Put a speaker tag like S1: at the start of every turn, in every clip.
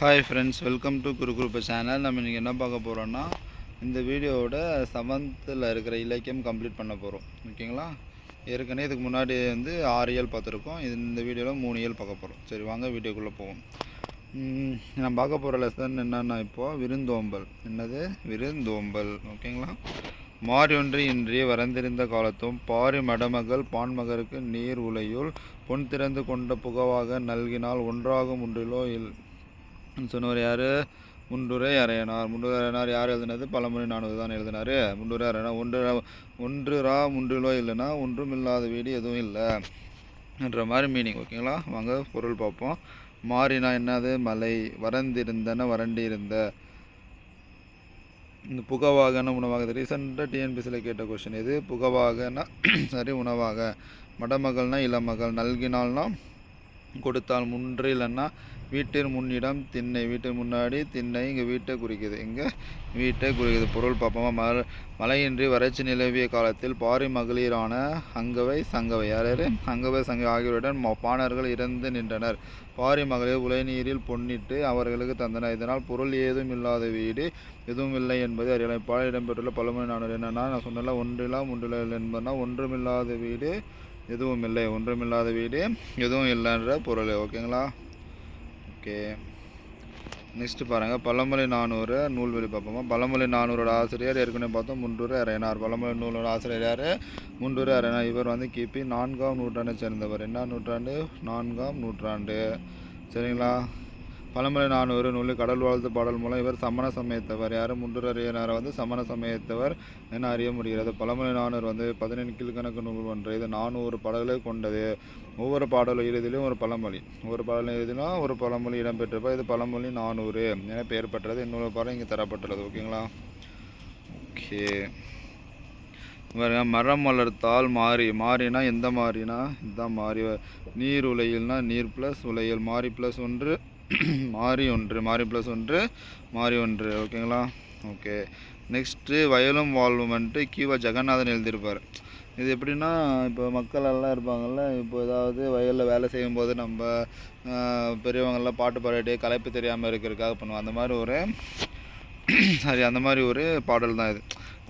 S1: Hi friends welcome to Guru group channel நம்ம இன்றைக்கி என்ன பார்க்க போகிறோன்னா இந்த வீடியோவோட செவன்த்தில் இருக்கிற இலக்கியம் கம்ப்ளீட் பண்ண போகிறோம் ஓகேங்களா? ஏற்கனவே இதுக்கு முன்னாடி வந்து ஆறு இயல் பார்த்துருக்கோம். இது இந்த வீடியோவில் மூணு இயல் பார்க்க போகிறோம் சரி வாங்க வீடியோக்குள்ளே போவோம். நான் பார்க்க போகிற லெசன் என்னென்னா இப்போது விருந்தோம்பல். என்னது? விருந்தோம்பல். ஓகேங்களா? மாரியொன்று இன்றி வரந்திருந்த காலத்தும் பாரி மடமகள் பான்மகருக்கு நீர் உலையுள் பொன் திறந்து கொண்ட புகவாக நல்கினால் ஒன்றாகும் ஒன்றிலோ இல் சொன்னவர் யார்? முண்டுரை அரையனார். முண்டுரை அரையனார் யார் எழுதினது? பழமொழி நானூறு தான் எழுதினார். முண்டுரை அரையனார் ஒன்று ரா- ஒன்று ரா முன்றிலோ இல்லைன்னா ஒன்றும் இல்லாத வீடு எதுவும் இல்லை என்ற மாதிரி மீனிங் ஓகேங்களா வாங்க பொருள் பார்ப்போம். மாறினா என்னது? மலை வறந்திருந்தன வறண்டி இருந்த இந்த புகவாகன உணவாக ரீசெண்டாக டிஎன்பிசியில் கேட்ட கொஷின் இது. புகவாகனா சரி உணவாக. மடமகள்னா இளமகள் நல்கினால்னா கொடுத்தால் முன்றிலன்னா வீட்டின் முன்னிடம் திண்ணை. வீட்டின் முன்னாடி திண்ணை இங்கே வீட்டை குறிக்குது. இங்கே வீட்டை குறிக்குது. பொருள் பார்ப்போமா மல மழையின்றி வறட்சி நிலவிய காலத்தில் பாரி மகளிரான அங்கவை சங்கவை யார் அங்கவை சங்கவை ஆகியோருடன் ம- பாணர்கள் இறந்து நின்றனர். பாரி மகளிர் உலைநீரில் பொன்னிட்டு அவர்களுக்கு தந்தனர். இதனால் பொருள் ஏதும் இல்லாத வீடு எதுவும் இல்லை என்பது அறியலாம். பாடல் இடம்பெற்றுள்ள பழமொழி நானூறு. என்னன்னா நான் சொன்னல ஒன்றிலாம் ஒன்றில் என்பதுனா ஒன்றுமில்லாத வீடு எதுவும் இல்லை ஒன்றுமில்லாத வீடு எதுவும் இல்லைன்ற பொருள் ஓகேங்களா? ஓகே. நெக்ஸ்ட்டு பாருங்கள் பழமொழி நானூறு நூல்வெளி பார்ப்போமா? பழமொழி நானூறோட ஆசிரியர் ஏற்கனவே பார்த்தோம் முண்டூர் அரையனார் பழமொழி நூலோட ஆசிரியர் யார்? முண்டூர் அரையனார் இவர் வந்து கிபி நான்காம் நூற்றாண்டை சேர்ந்தவர். என்ன நூற்றாண்டு? நான்காம் நூற்றாண்டு. சரிங்களா? பழமொழி நானூறு நூலில் கடல் வாழ்த்து பாடல் மூலம் இவர் சமண சமயத்தவர். யாரும் முண்டூர் வந்து சமண சமயத்தவர் என அறிய முடிகிறது. பழமொழி நானூறு வந்து பதினெண்டு கீழ்கணக்கு நூல் ஒன்று. இது நானூறு பாடல்களை கொண்டது. ஒவ்வொரு பாடல் இறுதியிலும் ஒரு பழமொழி. ஒவ்வொரு பாடல் எழுதினா ஒரு பழமொழி இடம்பெற்றிருப்ப இது பழமொழி நானூறு என பெயர் பெற்றது. இன்னொரு பாடம் இங்கே தரப்பட்டுள்ளது. ஓகேங்களா? ஓகே. மரம் வளர்த்தால் மாறி மாறினா எந்த மாறினா? இதுதான் மாறி. நீர் உலையில்னா நீர் ப்ளஸ் உலையில். மாறி ப்ளஸ் ஒன்று மாறி ஒன்று மாறி ப்ளஸ் ஒன்று மாறி ஒன்று. ஓகேங்களா ஓகே நெக்ஸ்ட்டு வயலும் வாழ்வும் வந்துட்டு கியூவா ஜெகநாதன் எழுதியிருப்பார். இது எப்படின்னா இப்போ மக்கள் எல்லாம் இருப்பாங்கள்ல இப்போ ஏதாவது வயலில் வேலை செய்யும்போது நம்ம பெரியவங்கள்லாம் பாட்டு பாடிட்டு கலைப்பு தெரியாமல் இருக்கிறதுக்காக பண்ணுவோம் அந்த மாதிரி ஒரு சரி அந்த மாதிரி ஒரு பாடல் தான் இது.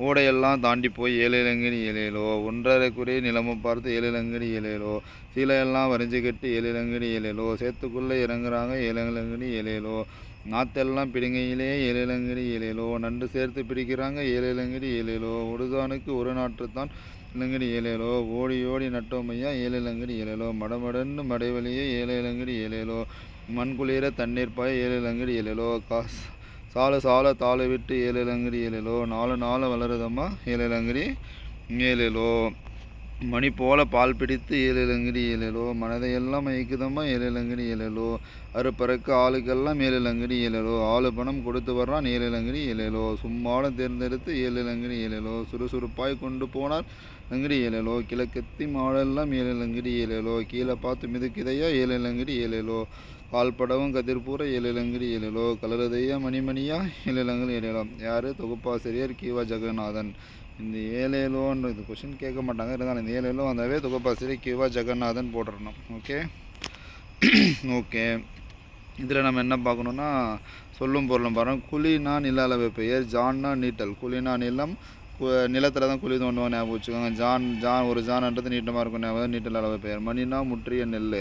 S1: ஓடையெல்லாம் தாண்டி போய் ஏழிலங்கடி ஏழேலோ ஒன்றரைக்குரிய நிலமும் பார்த்து ஏழிலங்கடி ஏழேலோ சீலையெல்லாம் வரைஞ்சி கட்டி ஏழிலங்கடி ஏழேலோ சேத்துக்குள்ளே இறங்குறாங்க ஏழிலங்கடி ஏழேலோ. நாத்தெல்லாம் பிடிங்கையிலே ஏழிலங்கடி ஏழேலோ நண்டு சேர்த்து பிடிக்கிறாங்க ஏழிலங்கடி ஏழேலோ. ஒடுதானுக்கு ஒரு நாற்றுத்தான் இலங்கடி ஏழேலோ. ஓடி ஓடி நட்டோமையா ஏழிலங்கடி ஏழேலோ. மடமடன்னு மடைவழியே ஏழிலங்கடி ஏழேலோ. மண் குளிர தண்ணீர் பாய ஏழிலங்கடி ஏழேலோ. காஸ் சால சால தாளை விட்டு ஏழிலங்கடி ஏழிலோ நாலு நாள் வளருதம்மா ஏழிலங்கடி ஏழிலோ. மணி போல பால் பிடித்து ஏழிலங்கடி ஏழிலோ. மனதையெல்லாம் மயக்குதம்மா ஏழிலங்கடி ஏழிலோ. அறுப்பறக்கு ஆளுக்கெல்லாம் ஏழிலங்கடி ஏழிலோ. ஆளு பணம் கொடுத்து வர்றான் ஏழிலங்கடி ஏழிலோ. சும்மாலும் தேர்ந்தெடுத்து ஏழிலங்கடி ஏழிலோ. சுறுசுறுப்பாய் கொண்டு போனார் லங்கடி ஏழிலோ. கிழக்கத்தி மாடெல்லாம் ஏழிலங்கடி ஏழிலோ. கீழே பார்த்து மிதுக்கிதையா ஏழிலங்கடி ஏழிலோ. கால்படவும் கதிர்பூர ஏழிலங்கடி ஏழிலோ கலரதைய மணிமணியா ஏழிலங்கடி ஏழிலோ யார்? தொகுப்பாசிரியர் கீவா ஜெகநாதன். இந்த ஏழேலோன்ற இது கொஷின் கேட்க மாட்டாங்க. இருந்தாலும் இந்த ஏழேலோ வந்தாவே தொகுப்பாசிரியர் கீவா ஜெகநாதன் போட்டுடணும் ஓகே? ஓகே. இதில் நம்ம என்ன பார்க்கணுன்னா சொல்லும் பொருளும் பாருங்கள் குழினா நில அளவு பெயர் ஜான்னா நீட்டல். குழினா நிலம் நிலத்தில் தான் குழி தோண்டுவோம் ஞாபகம் வச்சுக்கோங்க. ஜான் ஜான் ஒரு ஜான்ன்றது நீட்டமாக இருக்கும் ஞாபகம் நீட்டல் அளவு பெயர். மணினா முற்றிய நெல்.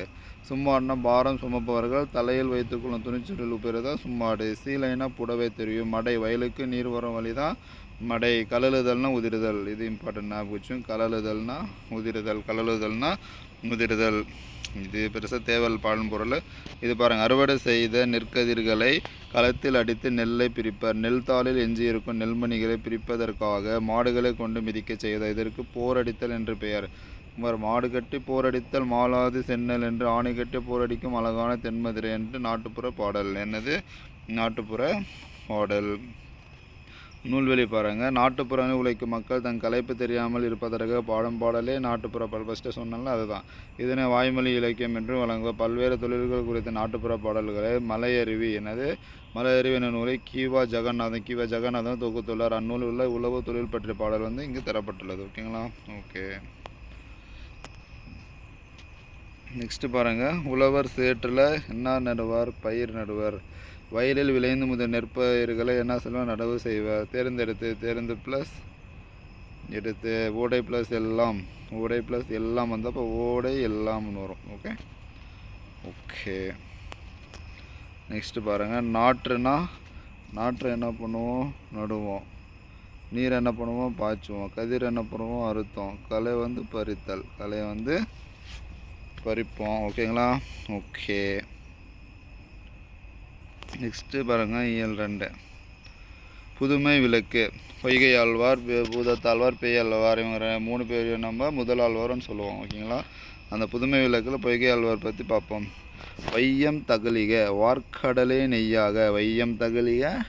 S1: சும்மாடுனா பாரம் சுமப்பவர்கள் தலையில் வைத்துக்கொள்ளும் துணிச்சுருள் பேர் தான் சும்மாடு சீலைனா புடவை தெரியும். மடை வயலுக்கு நீர் வரும் வழி தான் மடை கலலுதல்னா உதிருதல். இது இம்பார்ட்டன்ட் ஞாபகம் வச்சும் கலலுதல்னா உதிருதல். கலலுதல்னா உதிருதல். இது பெருசாக தேவல் பாடும் பொருள். இது பாருங்கள் அறுவடை செய்த நெற்கதிர்களை களத்தில் அடித்து நெல்லை பிரிப்பர். நெல் தாளில் எஞ்சியிருக்கும் நெல்மணிகளை பிரிப்பதற்காக மாடுகளை கொண்டு மிதிக்கச் செய்த இதற்கு போரடித்தல் என்று பெயர். அக்பர் மாடு கட்டி போரடித்தல் மாலாது சென்னல் என்று ஆணை கட்டி போரடிக்கும் அழகான தென்மதுரை என்று நாட்டுப்புற பாடல். என்னது? நாட்டுப்புற பாடல். நூல்வெளி பாருங்க. நாட்டுப்புற உழைக்கும் மக்கள் தன் கலைப்பு தெரியாமல் இருப்பதற்காக பாடும் பாடலே நாட்டுப்புற பாடல். ஃபஸ்ட்டு சொன்னால அதுதான். இதனை வாய்மொழி இலக்கியம் என்று வழங்குவ பல்வேறு தொழில்கள் குறித்த நாட்டுப்புற பாடல்களை மலையருவி எனது மலையருவி என நூலை கீவா ஜெகநாதன் கீவா ஜெகநாதன் தொகுத்துள்ளார். அந்நூலில் உள்ள உழவு தொழில் பற்றிய பாடல் வந்து இங்கு தரப்பட்டுள்ளது. ஓகேங்களா ஓகே நெக்ஸ்ட்டு பாருங்கள் உழவர் சேற்றில் என்ன நடுவார்? பயிர் நடுவர். வயலில் விளைந்து முதல் நெற்பயிர்களை என்ன செல்வம்? நடவு செய்வார். தேர்ந்தெடுத்து தேர்ந்து ப்ளஸ் எடுத்து ஓடை ப்ளஸ் எல்லாம் ஓடை ப்ளஸ் எல்லாம் வந்தப்போ ஓடை எல்லாம்னு வரும். ஓகே ஓகே நெக்ஸ்ட்டு பாருங்கள் நாற்றுனா நாற்று என்ன பண்ணுவோம்? நடுவோம். நீர் என்ன பண்ணுவோம்? பாய்ச்சுவோம். கதிர் என்ன பண்ணுவோம்? அறுத்தோம். களை வந்து பறித்தல். களை வந்து பறிப்போம். ஓகேங்களா ஓகே நெக்ஸ்ட்டு பாருங்கள் இயல் ரெண்டு. புதுமை விளக்கு. பொய்கை ஆழ்வார் பே- பூதத்தாழ்வார் பேய் ஆழ்வார் இவங்க மூணு பேரையும் நம்ம முதல் ஆழ்வார்னு சொல்லுவோம். ஓகேங்களா அந்த புதுமை விளக்கில் பொய்கை ஆழ்வார் பற்றி பார்ப்போம். வையம் தகலிக வார்க்கடலே நெய்யாக. வையம் தகலிக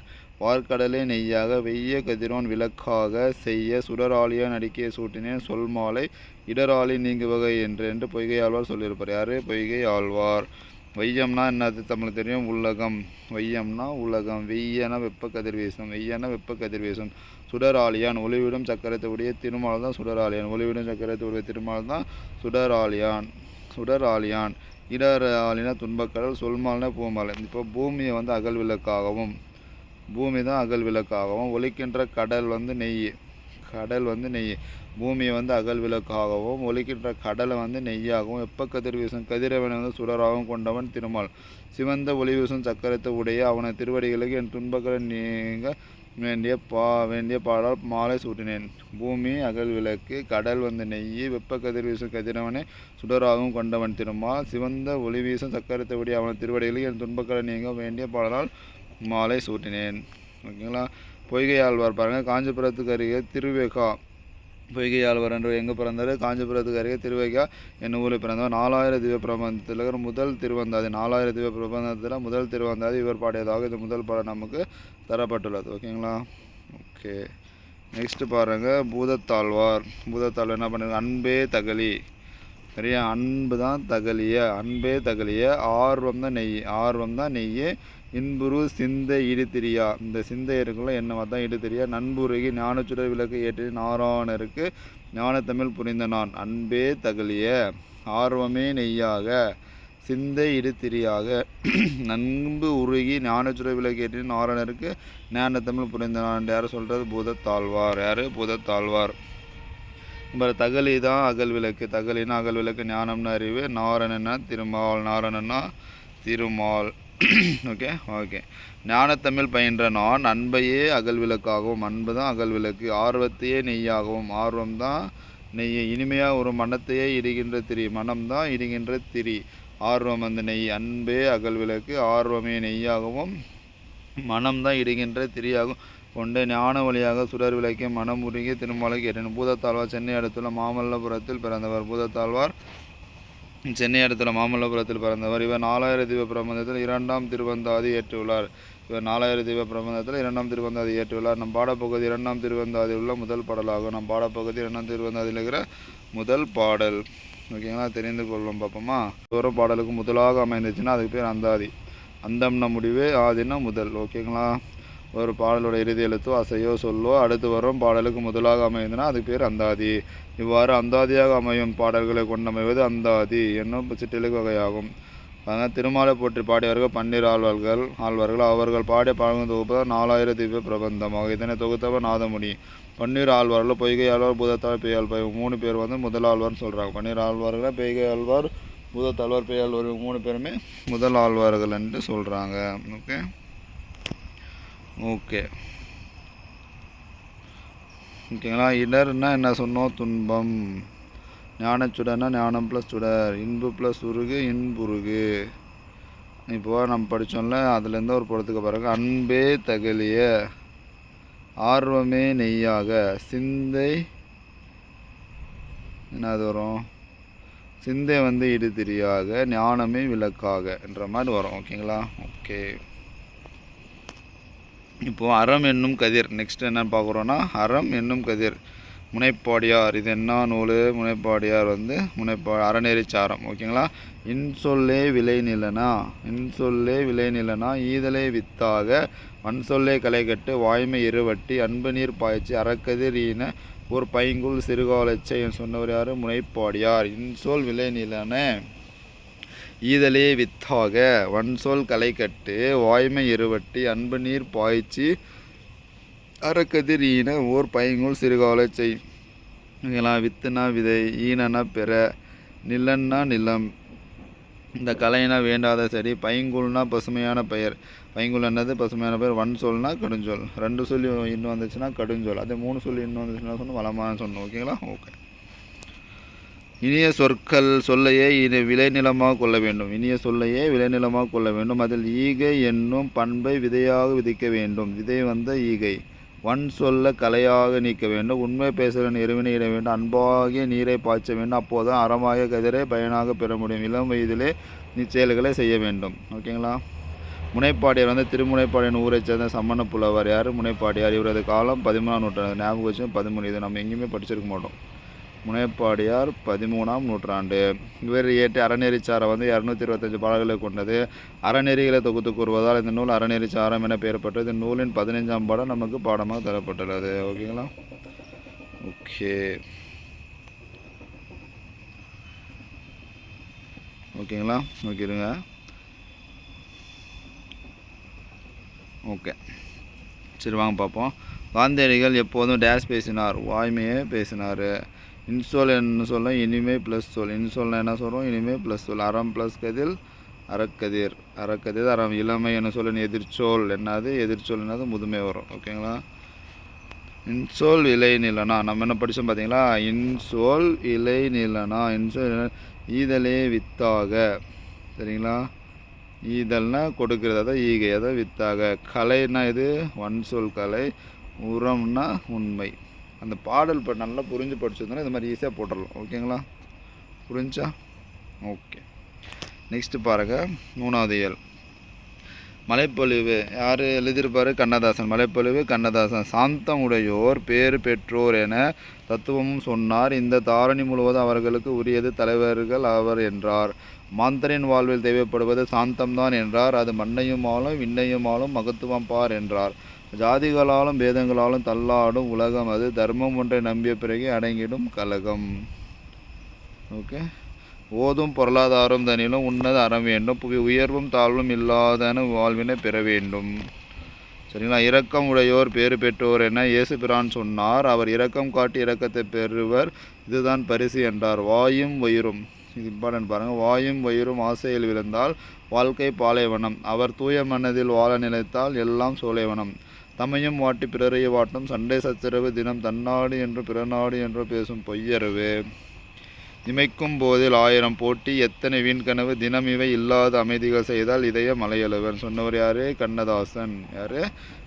S1: வார்க்கடலே நெய்யாக வெய்ய கதிரோன் விளக்காக செய்ய சுடராளியா நடிக்கைய சூட்டினேன். சொல் மாலை இடராளி நீங்குவகை என்று என்று பொய்கை ஆழ்வார் சொல்லியிருப்பார். யார்? பொய்கை ஆழ்வார். வையம்னா என்னது? தமிழ் தெரியும். உலகம் வையம்னா உலகம். வெய்யன வெப்ப கதிர்வீசம். வெய்யன வெப்ப கதிர்வீசம். சுடராளியான் ஒளிவிடும் சக்கரத்தை உடைய திருமால் தான் சுடராளியான். ஒளிவிடும் சக்கரத்தை உடைய திருமால் தான் சுடராளியான். சுடராளியான். இடராளினா துன்பக்கடல் சொல்மால்னா பூமாலை. இப்போ பூமியை வந்து அகல் விளக்காகவும் பூமி தான் அகல் விளக்காகவும் ஒலிக்கின்ற கடல் வந்து நெய். கடல் வந்து நெய். பூமியை வந்து அகல் விளக்காகவும் ஒலிக்கின்ற கடலை வந்து நெய்யாகவும் வெப்ப கதிர் வீசும்? கதிரவனை வந்து சுடராகவும் கொண்டவன் திருமால். சிவந்த ஒளி வீசும் சக்கரத்தை உடைய அவனை திருவடிகளுக்கு என் துன்பங்களை நீங்க வேண்டிய பா வேண்டிய பாடால் மாலை சூட்டினேன். பூமி அகல் விளக்கு கடல் வந்து நெய் வெப்ப கதிர் வீசும் கதிரவனை சுடராகவும் கொண்டவன் திருமால். சிவந்த ஒளி வீசும் சக்கரத்தை உடைய அவன் திருவடிகளுக்கு என் துன்பங்களை நீங்க வேண்டிய பாடலால் மாலை சூட்டினேன். ஓகேங்களா? பொய்கை ஆழ்வார் பாருங்கள் காஞ்சிபுரத்துக்கு அருகே திருவேகா. பொய்கை ஆழ்வார் என்று எங்கே பிறந்தார்? காஞ்சிபுரத்துக்கு அருகே திருவேகா என்ன ஊரில் பிறந்தவர். நாலாயிரம் திவ்ய பிரபந்தத்தில் இருக்கிற முதல் திருவந்தாதி. நாலாயிரம் திவ்ய பிரபந்தத்தில் முதல் திருவந்தாதி இவர் பாடியதாக இது முதல் பாடம் நமக்கு தரப்பட்டுள்ளது. ஓகேங்களா? ஓகே. நெக்ஸ்ட்டு பாருங்கள் பூதத்தாழ்வார். பூதத்தாழ்வார் என்ன பண்ணுங்க அன்பே தகலி. சரியா? அன்பு தான் தகலிய. அன்பே தகலிய. ஆர்வம் தான் நெய். ஆர்வம் தான் நெய் இன்புரு சிந்தை இடுத்திரியா இந்த சிந்தை இருக்குள்ள என்னவா தான் இடுத்திரியா நண்புருகி ஞானச்சுடர் விளக்கு ஏற்றி நாராயணருக்கு ஞானத்தமிழ் புரிந்த நான். அன்பே தகலிய ஆர்வமே நெய்யாக சிந்தை இடுத்திரியாக நன்பு உருகி ஞானச்சுடர் விளக்கு ஏற்றி நாராயணருக்கு ஞானத்தமிழ் புரிந்த நான். யார் சொல்கிறது பூதத்தாழ்வார். யார்? பூதத்தாழ்வார். இப்போ தகலி தான் அகல் விளக்கு. தகலினா அகல் விளக்கு ஞானம்னு அறிவு நாரணன்னா திருமால். நாரணன்னா திருமால். ஓகே ஓகே ஞானத்தமிழ் பயின்ற நான் அன்பையே அகல் விளக்காகவும் அன்பு தான் அகல் விளக்கு ஆர்வத்தையே நெய்யாகவும். ஆர்வம் தான் நெய் இனிமையாக ஒரு மனத்தையே இடுகின்ற திரி. மனம் தான் இடுகின்ற திரி. ஆர்வம் அந்த நெய். அன்பே அகல் விளக்கு ஆர்வமே நெய்யாகவும் மனம் தான் இடுகின்ற திரியாகும். கொண்டு ஞான வழியாக சுடர் விளக்கி மனம் உருகி திருமலை கேட்டேன் பூதத்தாழ்வார் சென்னை அடுத்துள்ள மாமல்லபுரத்தில் பிறந்தவர். பூதத்தாழ்வார் சென்னை அடுத்துள்ள மாமல்லபுரத்தில் பிறந்தவர். இவர் நாலாயிர தீப பிரபந்தத்தில் இரண்டாம் திருவந்தாதி ஏற்றுள்ளார் இவர் நாலாயிர தீப பிரபந்தத்தில் இரண்டாம் திருவந்தாதி ஏற்றுள்ளார் நம் பாடப்பகுதி இரண்டாம் திருவந்தாதியில் உள்ள முதல் பாடலாகும். நம் பாடப்பகுதி இரண்டாம் திருவந்தாதியில் இருக்கிற முதல் பாடல். ஓகேங்களா? தெரிந்து கொள்வோம் பார்ப்போமா தூரம் பாடலுக்கு முதலாக அமைந்துச்சுன்னா அதுக்கு பேர் அந்தாதி. அந்தம்ன முடிவு ஆதினா முதல். ஓகேங்களா? ஒரு பாடலோட இறுதி எழுத்தோ அசையோ சொல்லோ அடுத்து வரும் பாடலுக்கு முதலாக அமைந்ததுன்னா அது பேர் அந்தாதி. இவ்வாறு அந்தாதியாக அமையும் பாடல்களை கொண்டமைவது அந்தாதி என்னும் சிற்றிலக்கு வகையாகும். அதனால் திருமாலை போற்றி பாடியவர்கள் பன்னீர் ஆழ்வார்கள் ஆழ்வார்கள். அவர்கள் பாடிய பாடல்கள் தொகுப்பதால் நாலாயிரம் திவ்ய பிரபந்தமாக. இதனை தொகுத்தவர் நாதமுனி. பன்னீர் ஆழ்வார்கள். பொய்கை ஆழ்வார் பூதத்தாள் பேயாள் பை மூணு பேர் வந்து முதல் ஆழ்வார்னு சொல்கிறாங்க பன்னீர் ஆழ்வார்கள் பெய்கை ஆழ்வார் புதத்தாழ்வார் பேயாழ்வார் இவங்க மூணு பேருமே முதல் ஆழ்வார்கள் என்று சொல்கிறாங்க ஓகே. ஓகே. ஓகேங்களா? இடர்னா என்ன சொன்னோம்? துன்பம். ஞானச்சுடர்னா ஞானம் ப்ளஸ் சுடர். இன்பு ப்ளஸ் உருகு இன்புருகு. இப்போ நம்ம படித்தோம்ல அதுலேருந்து ஒரு படத்துக்கு பாருங்க அன்பே தகலிய ஆர்வமே நெய்யாக சிந்தை என்னது வரும்? சிந்தை வந்து இடுதிரியாக ஞானமே விளக்காக என்ற மாதிரி வரும். ஓகேங்களா? ஓகே. இப்போது அறம் என்னும் கதிர். நெக்ஸ்ட் என்ன பார்க்குறோன்னா அறம் என்னும் கதிர். முனைப்பாடியார். இது என்ன நூல்? முனைப்பாடியார் வந்து முனைப்பா அறநெறி சாரம். ஓகேங்களா இன்சொல்லே விளை நிலனா? இன்சொல்லே விளை நிலனா? ஈதலே வித்தாக. வன்சொல்லே களை களைகட்டு. வாய்மை இருவட்டி. அன்பு நீர் பாய்ச்சி. அறக்கதிர் ஈன. ஒரு பைங்குள் சிறுகாலச்சை சொன்னவர் யார்? முனைப்பாடியார். இன்சொல் விளை நிலன. ஈதலே வித்தாக. வன்சொல் களைக்கட்டு வாய்மை இருவட்டி அன்பு நீர் பாய்ச்சி அறக்கதிர் ஈன ஓர் பயங்குள் சிறுகாலை செய். ஓகேங்களா வித்துனா விதை ஈனனா பெற நிலன்னா நிலம். இந்த கலைனா வேண்டாத செடி பைங்குல்னா பசுமையான பெயர். பைங்குல் என்னது? பசுமையான பெயர். வன் சொல்னா கடுஞ்சொல். ரெண்டு சொல்லி இன்னும் வந்துச்சுன்னா கடுஞ்சொல். அதே மூணு சொல்லி இன்னும் வந்துச்சுன்னா சொன்னால் வளமான சொன்னோம். ஓகேங்களா? ஓகே. இனிய சொற்கள் சொல்லையே இது விளைநிலமாக கொள்ள வேண்டும். இனிய சொல்லையே விளைநிலமாக கொள்ள வேண்டும். அதில் ஈகை என்னும் பண்பை விதையாக விதிக்க வேண்டும். விதை வந்த ஈகை. வன் சொல்ல கலையாக நீக்க வேண்டும். உண்மை பேசுகிற எருவினை இட வேண்டும். அன்பாகிய நீரை பாய்ச்ச வேண்டும். அப்போதுதான் அறமாக கதிரை பயனாக பெற முடியும். இளம் வயதிலே நிச்சயல்களை செய்ய வேண்டும். ஓகேங்களா? முனைப்பாடியார் வந்து திருமுனைப்பாடியின் ஊரைச் சேர்ந்த சம்மண புலவர் யார்? முனைப்பாடியார். இவரது காலம் பதிமூணாம் நூற்றாண்டு. ஞாபகம் வச்சு பதிமூணு. இது நம்ம எங்கேயுமே படிச்சிருக்க மாட்டோம். முனைப்பாடியார் பதிமூணாம் நூற்றாண்டு. இவர் இயற்றிய அறநெறிச்சாரை வந்து இரநூத்தி இருபத்தஞ்சு பாடல்களை கொண்டது. அறநெறிகளை தொகுத்து கூறுவதால் இந்த நூல் அறநெறிச்சாரம் என பெயர் பெற்றது. இந்த நூலின் பதினைஞ்சாம் பாடம் நமக்கு பாடமாக தரப்பட்டுள்ளது. ஓகேங்களா ஓகே ஓகேங்களா ஓகே இருங்க. ஓகே சரி வாங்க பார்ப்போம். காந்தியடிகள் எப்போதும் டேஷ் பேசினார் வாய்மையே பேசினார். இன்சொல் என்ன சொல்ல இனிமே ப்ளஸ் சொல். இன்சொல்னா என்ன சொல்கிறோம் இனிமே ப்ளஸ் சொல். அறம் ப்ளஸ் கதில் அறக்கதிர் அறக்கதிர் அறம் இளமை என்ன சொல்ல எதிர்ச்சொல் என்னது? எதிர்ச்சொல் என்னது? முதுமை வரும். ஓகேங்களா இன்சொல் இலை நிலனா நம்ம என்ன படித்தோம் பார்த்தீங்களா இன்சொல் இலை நிலனா இன்சொல் ஈதலே வித்தாக. சரிங்களா? ஈதல்னா கொடுக்கிறது அதான் ஈகை அதான் வித்தாக. கலைன்னா இது ஒன் சொல் கலை. உரம்னா உண்மை. அந்த பாடல் இப்போ நல்லா புரிஞ்சு படிச்சிருந்தோன்னா இந்த மாதிரி ஈஸியாக போட்டுடலாம் ஓகேங்களா புரிஞ்சா? ஓகே நெக்ஸ்ட்டு பாருங்க. மூணாவது இயல். மலைப்பொழிவு. யார் எழுதியிருப்பார்? கண்ணதாசன். மலைப்பொழிவு கண்ணதாசன். சாந்தம் உடையோர் பேறு பெற்றோர் என தத்துவமும் சொன்னார். இந்த தாரணி முழுவதும் அவர்களுக்கு உரியது தலைவர்கள் அவர் என்றார். மாந்தரின் வாழ்வில் தேவைப்படுவது சாந்தம்தான் என்றார். அது மண்ணையும் ஆளும் விண்ணையும் ஆளும் மகத்துவம் பார் என்றார். ஜாதிகளாலும் பேதங்களாலும் தள்ளாடும் உலகம் அது. தர்மம் ஒன்றை நம்பிய பிறகு அடங்கிடும் கலகம். ஓகே? ஓதும் பொருளாதாரம் தனிலும் உன்னத அறம் வேண்டும். புவி- உயர்வும் தாழ்வும் இல்லாதன வாழ்வினை பெற வேண்டும். சரிங்களா? இரக்கம் உடையோர் பேறு பெற்றோர் என இயேசு பிரான் சொன்னார். அவர் இரக்கம் காட்டி இரக்கத்தை பெறுவர். இதுதான் பரிசு என்றார். வாயும் வயிறும். இது இம்பார்ட்டன்ட் பாருங்கள் வாயும் வயிறும் ஆசையில் விழுந்தால் வாழ்க்கை பாலைவனம். அவர் தூய மனதில் வாழ நினைத்தால் எல்லாம் சோலைவனம். தமையும் வாட்டி பிறரைய வாட்டும். சண்டை சச்சரவு தினம் தன்னாடு என்று பிறநாடு என்று பேசும் பொய்யரவு இமைக்கும் போதில் ஆயிரம் போட்டி எத்தனை வீண்கனவு தினம் இவை இல்லாத அமைதிகள் செய்தால் இதய மலையளவன் சொன்னவர் யாரு? கண்ணதாசன். யாரு?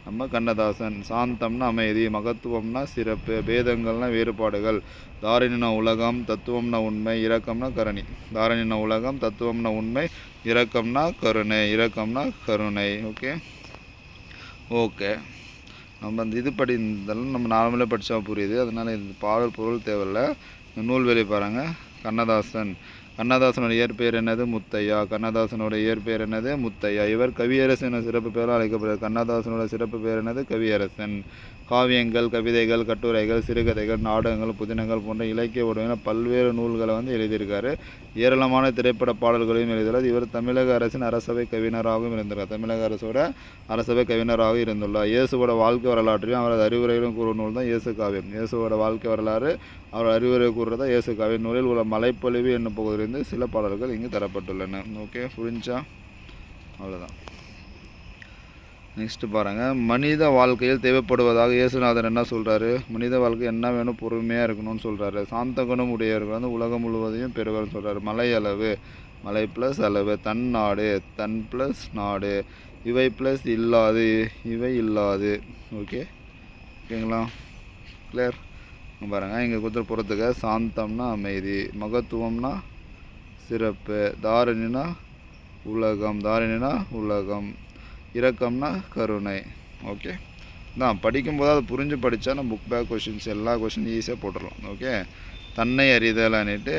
S1: நம்ம கண்ணதாசன். சாந்தம்னா அமைதி மகத்துவம்னா சிறப்பு பேதங்கள்னா வேறுபாடுகள். தாரணின உலகம் தத்துவம்னா உண்மை இரக்கம்னா கருணை. தாரணின உலகம் தத்துவம்னா உண்மை இரக்கம்னா கருணை இரக்கம்னா கருணை. ஓகே? ஓகே. நம்ம அந்த இது படி இதெல்லாம் நம்ம நார்மலாக படித்தா புரியுது. அதனால் இந்த பாடல் பொருள் தேவையில்லை. இந்த நூல்வெளி பாருங்க. கண்ணதாசன். கண்ணதாசனுடைய இயற்பெயர் என்னது? முத்தையா. கண்ணதாசனோட இயற்பெயர் என்னது? முத்தையா. இவர் கவியரசன் என சிறப்பு பெயரால் அழைக்கப்படுகிறார். கண்ணதாசனோட சிறப்பு பெயர் என்னது? கவியரசன். காவியங்கள் கவிதைகள் கட்டுரைகள் சிறுகதைகள் நாடகங்கள் புதினங்கள் போன்ற இலக்கிய உடனான பல்வேறு நூல்களை வந்து எழுதியிருக்காரு. ஏராளமான திரைப்பட பாடல்களையும் எழுதியுள்ளார். இவர் தமிழக அரசின் அரசவை கவிஞராகவும் இருந்திருக்கார் தமிழக அரசோட அரசவை கவிஞராக இருந்துள்ளார். இயேசுவோட வாழ்க்கை வரலாற்றையும் அவரது அறிவுரைகளும் கூறும் நூல் தான் இயேசு காவியம். இயேசுவோட வாழ்க்கை வரலாறு அவர் அறிவுரை கூறுறதா இயேசுக்காவே நூலில் உள்ள மலைப்பொழிவு என்னும் பகுதியிலிருந்து சில பாடல்கள் இங்கு தரப்பட்டுள்ளன. ஓகே புரிஞ்சா? அவ்வளோதான் நெக்ஸ்ட் பாருங்கள் மனித வாழ்க்கையில் தேவைப்படுவதாக இயேசுநாதன் என்ன சொல்கிறாரு மனித வாழ்க்கை என்ன வேணும் பொறுமையாக இருக்கணும்னு சொல்கிறாரு சாந்த குணம் உடையவர்கள் வந்து உலகம் முழுவதையும் பெறுவார்னு சொல்கிறாரு மலை அளவு மலை ப்ளஸ் அளவு தன் நாடு தன் ப்ளஸ் நாடு. இவை ப்ளஸ் இல்லாது இவை இல்லாது. ஓகே ஓகேங்களா கிளியர் பாருங்கள் இங்கே கொடுத்துட்டு போகிறதுக்கு சாந்தம்னா அமைதி மகத்துவம்னா சிறப்பு தாரணினா உலகம் தாரணினா உலகம் இரக்கம்னா கருணை. ஓகே தான் படிக்கும்போது அதை புரிஞ்சு படித்தா நம்ம புக் பேக் கொஷின்ஸ் எல்லா கொஷின் ஈஸியாக போட்டுடலாம் ஓகே தன்னை அறிதலான்னுட்டு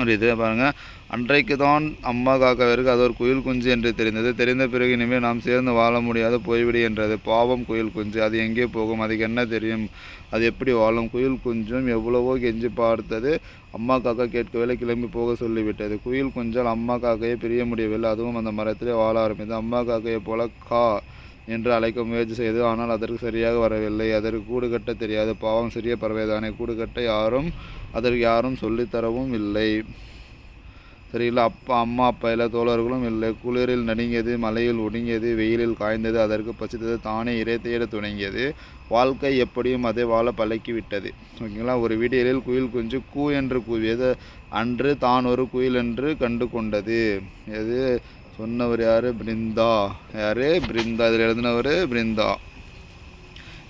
S1: ஒரு இது பாருங்கள் அன்றைக்கு தான் அம்மா காக்காவிற்கு அது ஒரு குயில் குஞ்சு என்று தெரிந்தது. தெரிந்த பிறகு இனிமேல் நாம் சேர்ந்து வாழ முடியாது போய்விடு என்றது. பாவம் குயில் குஞ்சு. அது எங்கே போகும்? அதுக்கு என்ன தெரியும்? அது எப்படி வாழும்? குயில் குஞ்சும் எவ்வளவோ கெஞ்சி பார்த்தது. அம்மா காக்கா கேட்கவில்லை கிளம்பி போக சொல்லிவிட்டது. குயில் குஞ்சால் அம்மா காக்கையை பிரிய முடியவில்லை. அதுவும் அந்த மரத்திலே வாழ ஆரம்பித்தது. அம்மா காக்கையை போல கா என்று அழைக்க முயற்சி செய்தது. ஆனால் அதற்கு சரியாக வரவில்லை. அதற்கு கூடு கட்ட தெரியாது. பாவம் சிறிய பறவைதானே. கூடு கட்ட யாரும் அதற்கு யாரும் சொல்லித்தரவும் இல்லை. சரிங்களா அப்பா அம்மா அப்பா எல்லா தோழர்களும் இல்லை. குளிரில் நடுங்கியது மலையில் ஒடுங்கியது வெயிலில் காய்ந்தது அதற்கு பசித்தது தானே இறை தேட துணங்கியது. வாழ்க்கை எப்படியும் அதை வாழ பழக்கி விட்டது ஓகேங்களா? ஒரு வீடியலில் குயில் குஞ்சு கூ என்று கூவியது. அன்று தான் ஒரு குயில் என்று கண்டு கொண்டது எது? சொன்னவர் யார்? பிருந்தா. யார்? பிருந்தா. இதில் எழுதினவர் பிருந்தா.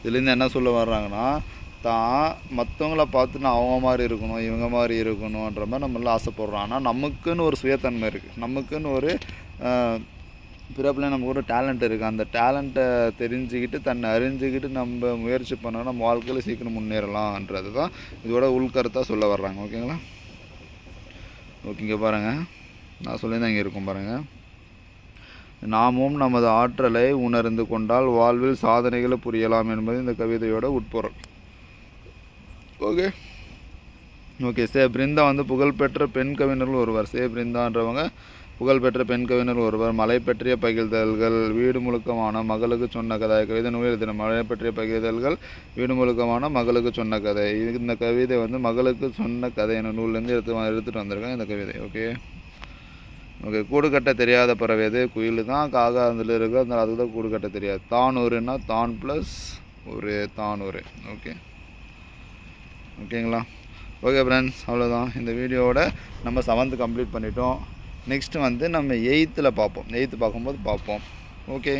S1: இதுலேருந்து என்ன சொல்ல வர்றாங்கன்னா தான் மற்றவங்கள பார்த்து நான் அவங்க மாதிரி இருக்கணும் இவங்க மாதிரி இருக்கணுன்ற மாதிரி நம்மளாம் ஆசைப்படுறோம். ஆனால் நமக்குன்னு ஒரு சுயத்தன்மை இருக்குது நமக்குன்னு ஒரு பிறப்பில் நமக்கு ஒரு டேலண்ட் இருக்குது அந்த டேலண்ட்டை தெரிஞ்சுக்கிட்டு தன்னை அறிஞ்சுக்கிட்டு நம்ம முயற்சி பண்ணால் நம்ம வாழ்க்கையில் சீக்கிரம் முன்னேறலாம்ன்றது தான் இதோட உள்கருத்தாக சொல்ல வர்றாங்க. ஓகேங்களா? ஓகேங்க பாருங்கள் நான் சொல்லியிருந்தேன் இங்கே இருக்கும் பாருங்கள் நாமும் நமது ஆற்றலை உணர்ந்து கொண்டால் வாழ்வில் சாதனைகளை புரியலாம் என்பது இந்த கவிதையோட உட்பொருள். ஓகே ஓகே சே பிருந்தா வந்து புகழ்பெற்ற பெண் கவிஞர்கள் ஒருவர். சே பிருந்தான்றவங்க புகழ்பெற்ற பெண் கவிஞர் ஒருவர். மலை பற்றிய பகிர்தல்கள் வீடு முழுக்கமான மகளுக்கு சொன்ன கதை. கவிதை நூல் எழுதின மலை பற்றிய பகிர்தல்கள் வீடு முழுக்கமான மகளுக்கு சொன்ன கதை. இது இந்த கவிதை வந்து மகளுக்கு சொன்ன கதை என்ற நூல்லேருந்து எடுத்து எடுத்துகிட்டு வந்திருக்கேன் இந்த கவிதை. ஓகே ஓகே கூடு கட்ட தெரியாத பறவை எது? குயில் தான் காகா அதில் இருக்கு அதனால் அதுக்கு தான் கூடு கட்ட தெரியாது. தானூறுனா தான் ப்ளஸ் ஒரு தானூறு ஓகே ஓகேங்களா ஓகே ஃப்ரெண்ட்ஸ் அவ்வளோதான் இந்த வீடியோவோட நம்ம செவன்த்து கம்ப்ளீட் பண்ணிட்டோம். நெக்ஸ்ட்டு வந்து நம்ம எயித்தில் பார்ப்போம். எயித்து பார்க்கும்போது பார்ப்போம். ஓகே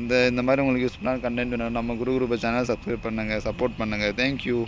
S1: இந்த இந்த மாதிரி உங்களுக்கு யூஸ்ஃபுல்லான கண்டென்ட் வேணும் நம்ம குரு குரூப் சேனல் சப்ஸ்கிரைப் பண்ணுங்கள் சப்போர்ட் பண்ணுங்கள் தேங்க்யூ